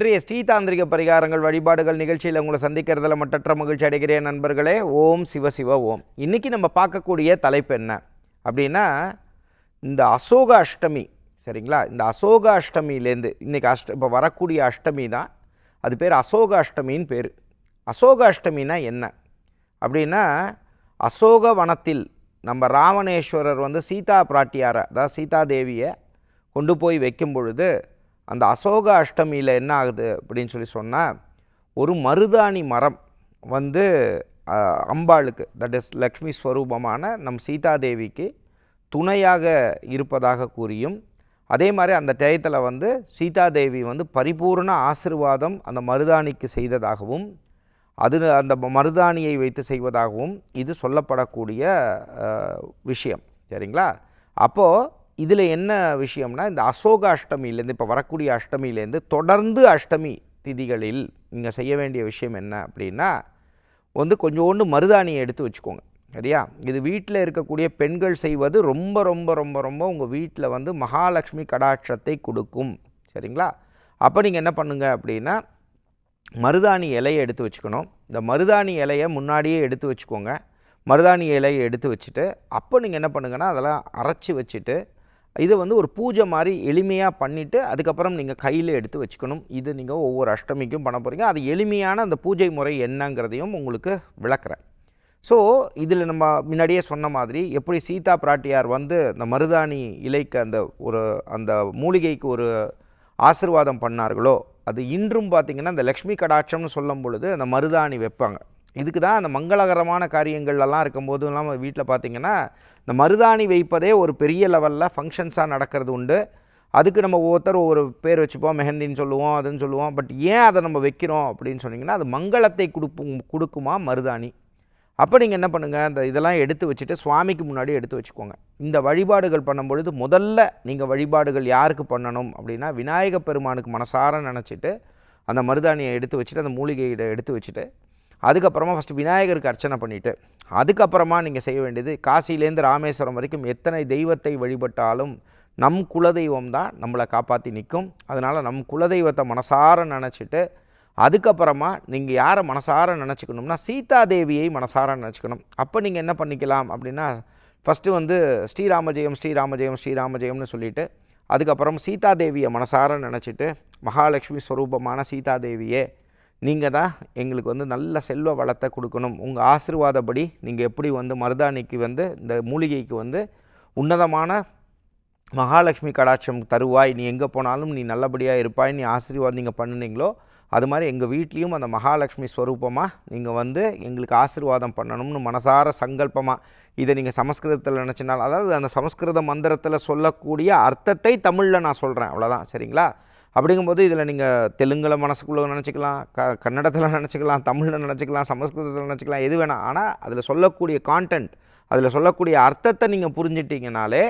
இன்றைய ஸ்ரீதாந்திரிக பரிகாரங்கள் வழிபாடுகள் நிகழ்ச்சியில் உங்களை சந்திக்கிறதுல மட்டற்ற மகிழ்ச்சி அடைகிறேன் நண்பர்களே. ஓம் சிவ சிவ ஓம். இன்றைக்கி நம்ம பார்க்கக்கூடிய தலைப்பு என்ன? அப்படின்னா இந்த அசோக அஷ்டமி. சரிங்களா? இந்த அசோக அஷ்டமியிலேருந்து இன்றைக்கி அஷ்ட இப்போ வரக்கூடிய அஷ்டமி தான். அது பேர் அசோக அஷ்டமின்னு பேர். அசோக அஷ்டமினா என்ன? அப்படின்னா அசோக வனத்தில் நம்ம ராவணேஸ்வரர் வந்து சீதா பிராட்டியாரை அதாவது சீதா தேவியை கொண்டு போய் வைக்கும் பொழுது அந்த அசோக அஷ்டமியில் என்ன ஆகுது அப்படின்னு சொல்லி சொன்னால் ஒரு மருதாணி மரம் வந்து அம்பாளுக்கு தட் இஸ் லக்ஷ்மி ஸ்வரூபமான நம் சீதாதேவிக்கு துணையாக இருப்பதாக கூறியும் அதே மாதிரி அந்த டயத்தில் வந்து சீதாதேவி வந்து பரிபூர்ண ஆசிர்வாதம் அந்த மருதாணிக்கு செய்ததாகவும் அது அந்த மருதாணியை வைத்து செய்வதாகவும் இது சொல்லப்படக்கூடிய விஷயம். சரிங்களா? அப்போது இதில் என்ன விஷயம்னா இந்த அசோக அஷ்டமியிலேருந்து இப்போ வரக்கூடிய அஷ்டமியிலேருந்து தொடர்ந்து அஷ்டமி திதிகளில் நீங்கள் செய்ய வேண்டிய விஷயம் என்ன அப்படின்னா வந்து கொஞ்சோண்டு மருதாணியை எடுத்து வச்சுக்கோங்க சரியா? இது வீட்டில் இருக்கக்கூடிய பெண்கள் செய்வது ரொம்ப ரொம்ப ரொம்ப ரொம்ப உங்கள் வீட்டில் வந்து மகாலட்சுமி கடாட்சத்தை கொடுக்கும் சரிங்களா? அப்போ நீங்கள் என்ன பண்ணுங்க அப்படின்னா மருதாணி இலையை எடுத்து வச்சுக்கணும். இந்த மருதாணி இலையை முன்னாடியே எடுத்து வச்சுக்கோங்க. மருதாணி இலையை எடுத்து வச்சுட்டு அப்போ நீங்கள் என்ன பண்ணுங்கன்னா அதெல்லாம் அரைச்சி வச்சுட்டு இதை வந்து ஒரு பூஜை மாதிரி எளிமையாக பண்ணிவிட்டு அதுக்கப்புறம் நீங்கள் கையில் எடுத்து வச்சுக்கணும். இது நீங்கள் ஒவ்வொரு அஷ்டமிக்கும் பண்ண போகிறீங்க அது எளிமையான அந்த பூஜை முறை என்னங்கிறதையும் உங்களுக்கு விளக்குறேன். ஸோ இதில் நம்ம முன்னாடியே சொன்ன மாதிரி எப்படி சீதா பிராட்டியார் வந்து இந்த மருதாணி இலைக்கு அந்த ஒரு அந்த மூலிகைக்கு ஒரு ஆசிர்வாதம் பண்ணார்களோ அது இன்றும் பார்த்திங்கன்னா இந்த லக்ஷ்மி கடாட்சம்னு சொல்லும் பொழுது அந்த மருதாணி வைப்பாங்க. இதுக்கு தான் அந்த மங்களகரமான காரியங்கள்லாம் இருக்கும்போது நம்ம வீட்டில் பார்த்திங்கன்னா இந்த மருதாணி வைப்பதே ஒரு பெரிய லெவலில் ஃபங்க்ஷன்ஸாக நடக்கிறது உண்டு. அதுக்கு நம்ம ஒவ்வொருத்தர் ஒவ்வொரு பேர் வச்சுப்போம் மெஹந்தின்னு சொல்லுவோம் அதுன்னு சொல்லுவோம். பட் ஏன் அதை நம்ம வைக்கிறோம் அப்படின்னு சொன்னிங்கன்னா அது மங்களத்தை கொடுப்பு கொடுக்குமா மருதாணி? அப்போ நீங்கள் என்ன பண்ணுங்கள் இந்த இதெல்லாம் எடுத்து வச்சுட்டு சுவாமிக்கு முன்னாடி எடுத்து வச்சுக்கோங்க. இந்த வழிபாடுகள் பண்ணும்பொழுது முதல்ல நீங்கள் வழிபாடுகள் யாருக்கு பண்ணணும் அப்படின்னா விநாயக பெருமானுக்கு மனசார நினச்சிட்டு அந்த மருதாணியை எடுத்து வச்சுட்டு அந்த மூலிகையை எடுத்து வச்சுட்டு அதுக்கப்புறமா ஃபஸ்ட்டு விநாயகருக்கு அர்ச்சனை பண்ணிவிட்டு அதுக்கப்புறமா நீங்கள் செய்ய வேண்டியது காசிலேருந்து ராமேஸ்வரம் வரைக்கும் எத்தனை தெய்வத்தை வழிபட்டாலும் நம் குலதெய்வம் தான் நம்மளை காப்பாற்றி நிற்கும். அதனால் நம் குலதெய்வத்தை மனசார நினச்சிட்டு அதுக்கப்புறமா நீங்கள் யாரை மனசார நினச்சிக்கணும்னா சீதா தேவியை மனசார நினச்சிக்கணும். அப்போ நீங்கள் என்ன பண்ணிக்கலாம் அப்படின்னா ஃபஸ்ட்டு வந்து ஸ்ரீராமஜெயம் ஸ்ரீராமஜெயம் ஸ்ரீராமஜெயம்னு சொல்லிட்டு அதுக்கப்புறம் சீதா தேவியை மனசார நினச்சிட்டு மகாலட்சுமி ஸ்வரூபமான சீதா தேவியை நீங்கள் தான் எங்களுக்கு வந்து நல்ல செல்வ வளத்தை கொடுக்கணும். உங்கள் ஆசீர்வாதப்படி நீங்கள் எப்படி வந்து மருதாணிக்கு வந்து இந்த மூலிகைக்கு வந்து உன்னதமான மகாலட்சுமி கடாட்சம் தருவாய் நீ எங்கே போனாலும் நீ நல்லபடியாக இருப்பாய் நீ ஆசீர்வாதம் நீங்கள் பண்ணுனீங்களோ அது மாதிரி எங்கள் வீட்லேயும் அந்த மகாலட்சுமி ஸ்வரூபமாக நீங்கள் வந்து எங்களுக்கு ஆசீர்வாதம் பண்ணணும்னு மனசார சங்கல்பமாக இதை நீங்கள் சமஸ்கிருதத்தில் நினச்சினால் அதாவது அந்த சமஸ்கிருத மந்திரத்தில் சொல்லக்கூடிய அர்த்தத்தை தமிழில் நான் சொல்கிறேன் அவ்வளோதான் சரிங்களா? அப்படிங்கும்போது இதில் நீங்கள் தெலுங்கில் மனசுக்குள்ளே நினச்சிக்கலாம் க கன்னடத்தில் நினச்சிக்கலாம் தமிழில் நினச்சிக்கலாம் சமஸ்கிருதத்தில் நினச்சிக்கலாம் எது வேணாம் ஆனால் அதில் சொல்லக்கூடிய கான்டென்ட் அதில் சொல்லக்கூடிய அர்த்தத்தை நீங்கள் புரிஞ்சிட்டிங்கனாலே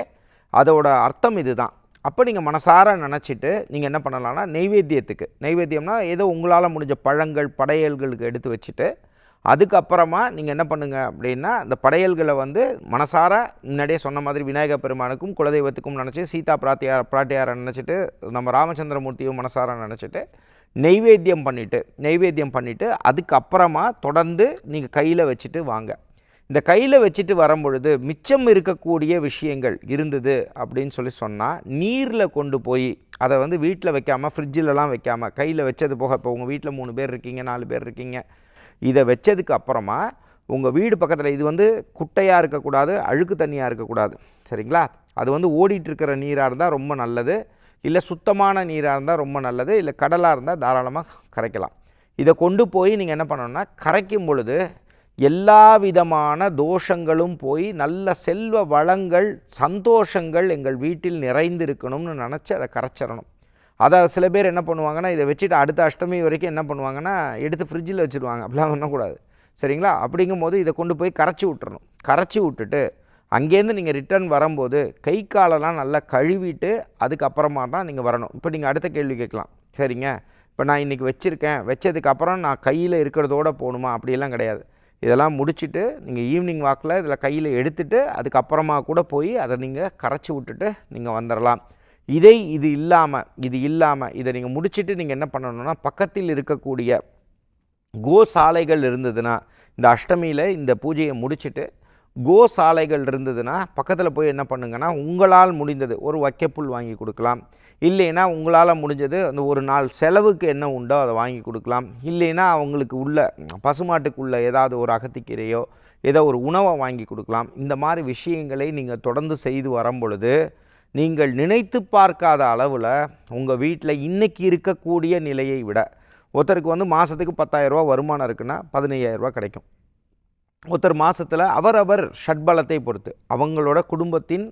அதோட அர்த்தம் இதுதான் அப்போ நீங்கள் மனசார நினச்சிட்டு நீங்கள் என்ன பண்ணலாம்னா நெய்வேத்தியத்துக்கு. நெய்வேத்தியம்னா ஏதோ உங்களால் முடிஞ்ச பழங்கள் படையல்களுக்கு எடுத்து வச்சுட்டு அதுக்கப்புறமா நீங்கள் என்ன பண்ணுங்கள் அப்படின்னா அந்த படையல்களை வந்து மனசார முன்னாடியே சொன்ன மாதிரி விநாயகர் பெருமானுக்கும் குலதெய்வத்துக்கும் நினச்சி சீதா பிராத்தியார் பிராட்டியாரை நினச்சிட்டு நம்ம ராமச்சந்திரமூர்த்தியும் மனசார நினச்சிட்டு நெய்வேத்தியம் பண்ணிவிட்டு நெய்வேத்தியம் பண்ணிவிட்டு அதுக்கப்புறமா தொடர்ந்து நீங்கள் கையில் வச்சுட்டு வாங்க. இந்த கையில் வச்சுட்டு வரும்பொழுது மிச்சம் இருக்கக்கூடிய விஷயங்கள் இருந்தது அப்படின்னு சொல்லி சொன்னால் நீரில் கொண்டு போய் அதை வந்து வீட்டில் வைக்காமல் ஃப்ரிட்ஜிலலாம் வைக்காமல் கையில் வச்சது போக இப்போ உங்கள் வீட்டில் மூணு பேர் இருக்கீங்க நாலு பேர் இருக்கீங்க இதை வச்சதுக்கு அப்புறமா உங்கள் வீடு பக்கத்தில் இது வந்து குட்டையாக இருக்கக்கூடாது அழுக்கு தண்ணியாக இருக்கக்கூடாது. சரிங்களா? அது வந்து ஓடிட்டுருக்கிற நீராக இருந்தால் ரொம்ப நல்லது. இல்லை சுத்தமான நீராக இருந்தால் ரொம்ப நல்லது. இல்லை கடலாக இருந்தால் தாராளமாக கரைக்கலாம். இதை கொண்டு போய் நீங்கள் என்ன பண்ணணும்னா கரைக்கும் பொழுது எல்லா விதமான தோஷங்களும் போய் நல்ல செல்வ வளங்கள் சந்தோஷங்கள் எங்கள் வீட்டில் நிறைந்திருக்கணும்னு நினச்சி அதை கரைச்சிடணும் அதை சில பேர் என்ன பண்ணுவாங்கன்னா இதை வச்சுட்டு அடுத்த அஷ்டமி வரைக்கும் என்ன பண்ணுவாங்கன்னா எடுத்து ஃப்ரிட்ஜில் வச்சுருவாங்க. அப்படிலாம் பண்ணக்கூடாது. சரிங்களா? அப்படிங்கும்போது இதை கொண்டு போய் கரைச்சி விட்டுறணும். கரைச்சி விட்டுட்டு அங்கேருந்து நீங்கள் ரிட்டர்ன் வரும்போது கை காலெல்லாம் நல்லா கழுவிட்டு அதுக்கப்புறமா தான் நீங்கள் வரணும். இப்போ நீங்கள் அடுத்த கேள்வி கேட்கலாம். சரிங்க? இப்போ நான் இன்றைக்கி வச்சுருக்கேன். வச்சதுக்கப்புறம் நான் கையில் இருக்கிறதோட போகணுமா? அப்படியெல்லாம் கிடையாது. இதெல்லாம் முடிச்சுட்டு நீங்கள் ஈவினிங் வாக்கில் இதில் கையில் எடுத்துகிட்டு அதுக்கப்புறமா கூட போய் அதை நீங்கள் கரைச்சி விட்டுட்டு நீங்கள் வந்துடலாம் இதை இது இல்லாமல் இது இல்லாமல் இதை நீங்கள் முடிச்சுட்டு நீங்கள் என்ன பண்ணணும்னா பக்கத்தில் இருக்கக்கூடிய கோசாலைகள் இருந்ததுன்னா இந்த அஷ்டமியில் இந்த பூஜையை முடிச்சுட்டு கோசாலைகள் இருந்ததுன்னா பக்கத்தில் போய் என்ன பண்ணுங்கன்னா உங்களால் முடிந்தது ஒரு வைக்கப்புல் வாங்கி கொடுக்கலாம். இல்லைன்னா உங்களால் முடிஞ்சது அந்த ஒரு நாள் செலவுக்கு என்ன உண்டோ அதை வாங்கி கொடுக்கலாம். இல்லைன்னா அவங்களுக்கு உள்ள பசுமாட்டுக்குள்ள ஏதாவது ஒரு அகத்திக்கீரையோ ஏதோ ஒரு உணவை வாங்கி கொடுக்கலாம். இந்த மாதிரி விஷயங்களை நீங்கள் தொடர்ந்து செய்து வரும் பொழுது நீங்கள் நினைத்து பார்க்காத அளவில் உங்கள் வீட்டில் இன்னைக்கு இருக்கக்கூடிய நிலையை விட ஒருத்தருக்கு வந்து மாதத்துக்கு பத்தாயிரரூபா வருமானம் இருக்குன்னா பதினையாயிரரூபா கிடைக்கும். ஒருத்தர் மாதத்தில் அவரவர் ஷட்பலத்தை பொறுத்து அவங்களோட குடும்பத்தின்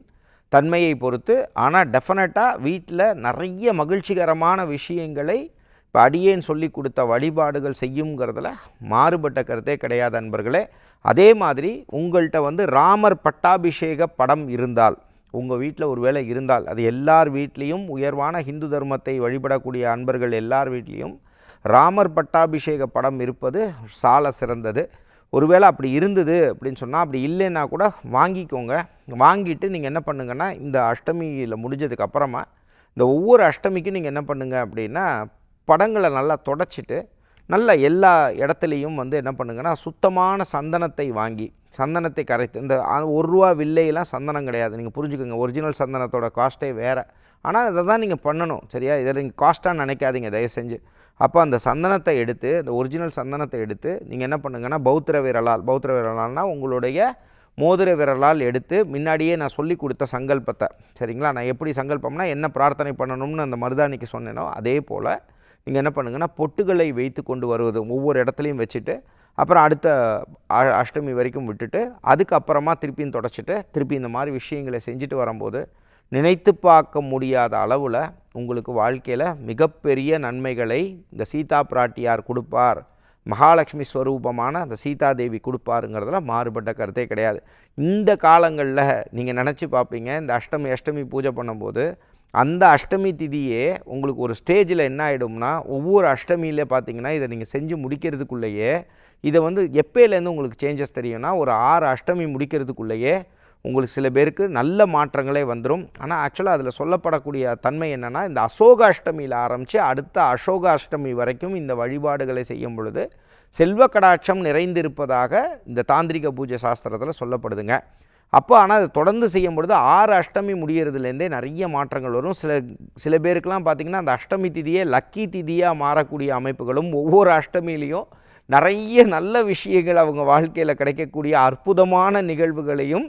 தன்மையை பொறுத்து ஆனால் டெஃபினட்டாக வீட்டில் நிறைய மகிழ்ச்சிகரமான விஷயங்களை இப்போ அடியேன் சொல்லி கொடுத்த வழிபாடுகள் செய்யுங்கிறதுல மாறுபட்ட கருத்தே கிடையாது அன்பர்களே. அதே மாதிரி உங்கள்கிட்ட வந்து ராமர் பட்டாபிஷேக படம் இருந்தால் உங்கள் வீட்டில் ஒரு வேலை இருந்தால் அது எல்லார் வீட்லேயும் உயர்வான ஹிந்து தர்மத்தை வழிபடக்கூடிய அன்பர்கள் எல்லார் வீட்லேயும் ராமர் பட்டாபிஷேக படம் இருப்பது சால சிறந்தது. ஒருவேளை அப்படி இருந்தது அப்படின்னு சொன்னால் அப்படி இல்லைன்னா கூட வாங்கிக்கோங்க. வாங்கிட்டு நீங்கள் என்ன பண்ணுங்கன்னா இந்த அஷ்டமியில் முடிஞ்சதுக்கு அப்புறமா இந்த ஒவ்வொரு அஷ்டமிக்கும் நீங்கள் என்ன பண்ணுங்கள் அப்படின்னா படங்களை நல்லா தொடச்சிட்டு நல்ல எல்லா இடத்துலையும் வந்து என்ன பண்ணுங்கன்னா சுத்தமான சந்தனத்தை வாங்கி சந்தனத்தை கரைத்து இந்த ஒரு ரூபா வில்லையெல்லாம் சந்தனம் கிடையாது. நீங்கள் புரிஞ்சுக்கோங்க ஒரிஜினல் சந்தனத்தோட காஸ்ட்டே வேறு. ஆனால் இதை தான் நீங்கள் பண்ணணும் சரியா? இதை நீங்கள் காஸ்ட்டாக நினைக்காதீங்க தயவு செஞ்சு. அப்போ அந்த சந்தனத்தை எடுத்து அந்த ஒரிஜினல் சந்தனத்தை எடுத்து நீங்கள் என்ன பண்ணுங்கன்னா பௌத்திர விரலால் பௌத்திர விரலால்னா உங்களுடைய மோதிர விரலால் எடுத்து முன்னாடியே நான் சொல்லி கொடுத்த சங்கல்பத்தை சரிங்களா? நான் எப்படி சங்கல்பம்னா என்ன பிரார்த்தனை பண்ணணும்னு அந்த மருதாணிக்கு சொன்னேனோ அதே போல் நீங்கள் என்ன பண்ணுங்கன்னா பொட்டுகளை வைத்து கொண்டு வருவது ஒவ்வொரு இடத்துலையும் வச்சுட்டு அப்புறம் அடுத்த அ- அஷ்டமி வரைக்கும் விட்டுட்டு அதுக்கப்புறமா திருப்பியும் தொடச்சிட்டு திருப்பி இந்த மாதிரி விஷயங்களை செஞ்சுட்டு வரும்போது நினைத்து பார்க்க முடியாத அளவில் உங்களுக்கு வாழ்க்கையில் மிகப்பெரிய நன்மைகளை இந்த சீதா பிராட்டியார் கொடுப்பார். மகாலட்சுமி ஸ்வரூபமான அந்த சீதாதேவி கொடுப்பாருங்கிறதுல மாறுபட்ட கருத்தே கிடையாது. இந்த காலங்களில் நீங்கள் நினச்சி பார்ப்பீங்க இந்த அஷ்டமி அஷ்டமி பூஜை பண்ணும்போது அந்த அஷ்டமி திதியே உங்களுக்கு ஒரு ஸ்டேஜில் என்ன ஆகிடும்னா ஒவ்வொரு அஷ்டமியில பார்த்தீங்கன்னா இதை நீங்கள் செஞ்சு முடிக்கிறதுக்குள்ளேயே இதை வந்து எப்போலேருந்து உங்களுக்கு சேஞ்சஸ் தெரியும்னா ஒரு ஆறு அஷ்டமி முடிக்கிறதுக்குள்ளேயே உங்களுக்கு சில பேருக்கு நல்ல மாற்றங்களே வந்துடும் ஆனால் ஆக்சுவலாக அதில் சொல்லப்படக்கூடிய தன்மை என்னென்னா இந்த அசோக அஷ்டமியில் ஆரம்பித்து அடுத்த அசோக அஷ்டமி வரைக்கும் இந்த வழிபாடுகளை செய்யும் பொழுது செல்வ கடாட்சம் நிறைந்திருப்பதாக இந்த தாந்திரிக பூஜை சாஸ்திரத்தில் சொல்லப்படுதுங்க. அப்போ ஆனால் அது தொடர்ந்து செய்யும் பொழுது ஆறு அஷ்டமி முடியறதுலேருந்தே நிறைய மாற்றங்கள் வரும். சில சில பேருக்கெல்லாம் பார்த்திங்கன்னா அந்த அஷ்டமி திதியே லக்கி திதியாக மாறக்கூடிய அமைப்புகளும் ஒவ்வொரு அஷ்டமியிலையும் நிறைய நல்ல விஷயங்கள் அவங்க வாழ்க்கையில் கிடைக்கக்கூடிய அற்புதமான நிகழ்வுகளையும்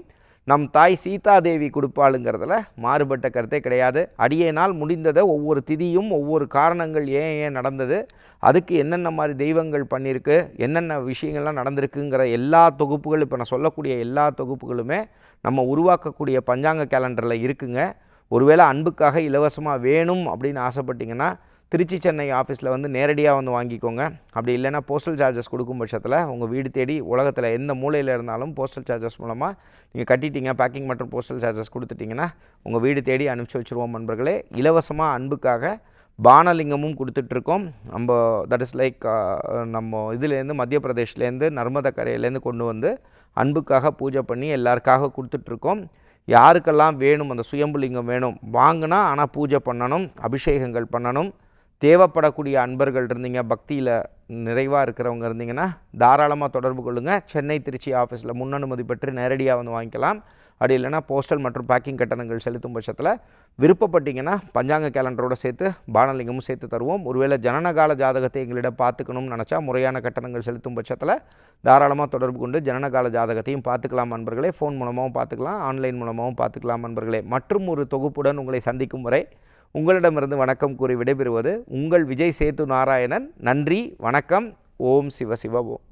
நம் தாய் சீதாதேவி கொடுப்பாளுங்கிறதுல மாறுபட்ட கருத்தே கிடையாது. அடியேனால் முடிந்ததை ஒவ்வொரு திதியும் ஒவ்வொரு காரணங்கள் ஏன் ஏன் நடந்தது அதுக்கு என்னென்ன மாதிரி தெய்வங்கள் பண்ணியிருக்கு என்னென்ன விஷயங்கள்லாம் நடந்திருக்குங்கிற எல்லா தொகுப்புகளும் இப்போ நான் சொல்லக்கூடிய எல்லா தொகுப்புகளுமே நம்ம உருவாக்கக்கூடிய பஞ்சாங்க கேலண்டரில் இருக்குங்க. ஒருவேளை அன்புக்காக இலவசமாக வேணும் அப்படின்னு ஆசைப்பட்டிங்கன்னா திருச்சி சென்னை ஆஃபீஸில் வந்து நேரடியாக வந்து வாங்கிக்கோங்க. அப்படி இல்லைன்னா போஸ்டல் சார்ஜஸ் கொடுக்கும் பட்சத்தில் உங்கள் வீடு தேடி உலகத்தில் எந்த மூலையில் இருந்தாலும் போஸ்டல் சார்ஜஸ் மூலமாக நீங்கள் கட்டிட்டீங்க பேக்கிங் மற்றும் போஸ்டல் சார்ஜஸ் கொடுத்துட்டிங்கன்னா உங்கள் வீடு தேடி அனுப்பிச்சி வச்சுருவோம் நண்பர்களே. இலவசமாக அன்புக்காக பானலிங்கமும் கொடுத்துட்ருக்கோம். நம்ம தட் இஸ் லைக் நம்ம இதுலேருந்து மத்திய பிரதேஷ்லேருந்து நர்மதா கரையிலேருந்து கொண்டு வந்து அன்புக்காக பூஜை பண்ணி எல்லாருக்காக கொடுத்துட்ருக்கோம். யாருக்கெல்லாம் வேணும் அந்த சுயம்புலிங்கம் வேணும் வாங்கினா ஆனால் பூஜை பண்ணணும் அபிஷேகங்கள் பண்ணணும். தேவைப்படக்கூடிய அன்பர்கள் இருந்தீங்க பக்தியில் நிறைவாக இருக்கிறவங்க இருந்தீங்கன்னா தாராளமாக தொடர்பு கொள்ளுங்கள் சென்னை திருச்சி ஆஃபீஸில் முன்னனுமதி பெற்று நேரடியாக வந்து வாங்கிக்கலாம். அப்படி இல்லைன்னா போஸ்டல் மற்றும் பேக்கிங் கட்டணங்கள் செலுத்தும் பட்சத்தில் விருப்பப்பட்டீங்கன்னா பஞ்சாங்க கேலண்டரோடு சேர்த்து பானலிங்கமும் சேர்த்து தருவோம். ஒருவேளை ஜனனகால ஜாதகத்தை எங்களிடம் பார்த்துக்கணும்னு நினச்சா முறையான கட்டணங்கள் செலுத்தும் பட்சத்தில் தாராளமாக தொடர்பு கொண்டு ஜனனகால ஜாதகத்தையும் பார்த்துக்கலாம் நண்பர்களே ஃபோன் மூலமாகவும் பார்த்துக்கலாம் ஆன்லைன் மூலமாகவும் பார்த்துக்கலாம் நண்பர்களே மற்றும் ஒரு தொகுப்புடன் உங்களை சந்திக்கும் வரை உங்களிடமிருந்து வணக்கம் கூறி விடைபெறுவது உங்கள் விஜய் சேத்து நாராயணன். நன்றி வணக்கம். ஓம் சிவ சிவ ஓம்.